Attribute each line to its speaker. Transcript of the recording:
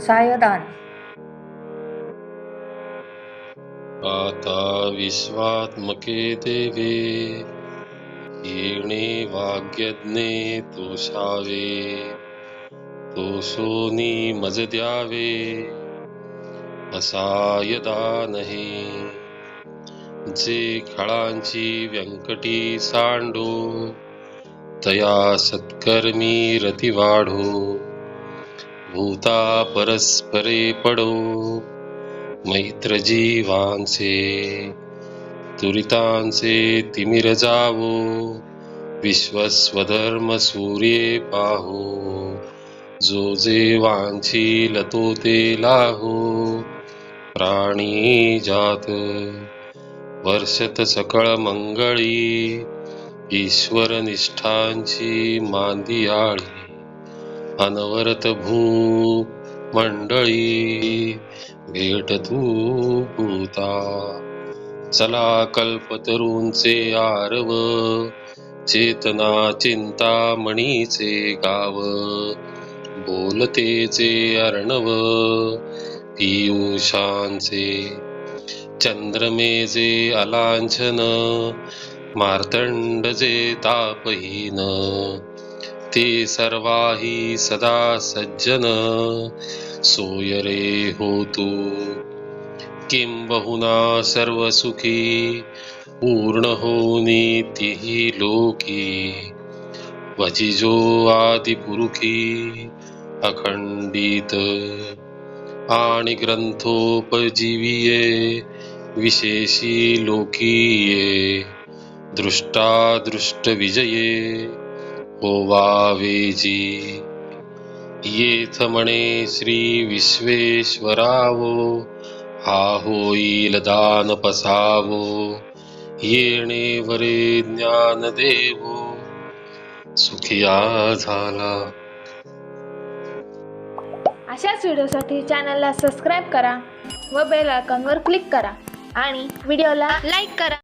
Speaker 1: सायदान
Speaker 2: आता विश्वात्मके देवे येणे वाग्यज्ञे तोषावे तोषोनी मज द्यावे असायदान हे जे खळांची व्यंकटी सांडो तया सत्कर्मी रती वाढो भूता परस्परे पडो मैत्र जीवांचे तुरितांचे तिमिर जावो विश्वस्वधर्म सूर्ये पाहो जो जे वांछील लतो ते लाहो प्राणी जात वर्षत सकळ मंगळी ईश्वर निष्ठांची मांदियाळी. अनवरत भू मंडळी भेट तू भूता चला कल्पतरूंचे आरव चेतना चिंतामणीचे गाव. बोलतेचे अर्णव पियुषांचे. चंद्रमेजे अलांछन मार्तंड जे तापहीन. ते सर्वा हि सदा सज्जन। सोयरे होतु। किं बहुना सर्वसुखी। पूर्णहोनीतिः लोके। वजिजो आदिपुरुखी। अखण्डित। आणिग्रन्थोपजीवीये विशेषी लोकीये। दृष्टादृष्टविजये। विजये येथ म्हणे श्री विश्वेश्वरावो हा होईल दान पसावो येणे वरे ज्ञान देवो। सुखिया झाला।
Speaker 3: अशाच व्हिडिओसाठी चॅनलला सबस्क्राईब करा व बेल आयकॉनवर क्लिक करा आणि व्हिडिओला लाईक करा.